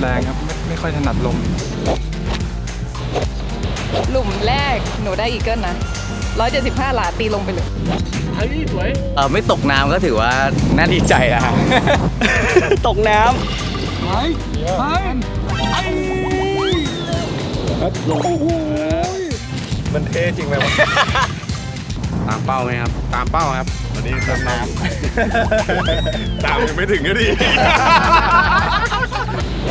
แรงครับไม่ไม่ค่อยถนัดลม หลุมแรกหนูได้อีเกิลนะ 175 หลาตีลงไปเลย เออไม่ตกน้ำก็ถือว่าน่าดีใจแล้วครับตกน้มันเท่จริงไหมวะำตามเป้าไหมครับ ตามเป้าครับ วันนี้ตามน้ำตามยังไม่ถึงก็ดี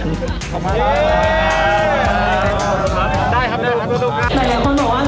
ข้างจะยาก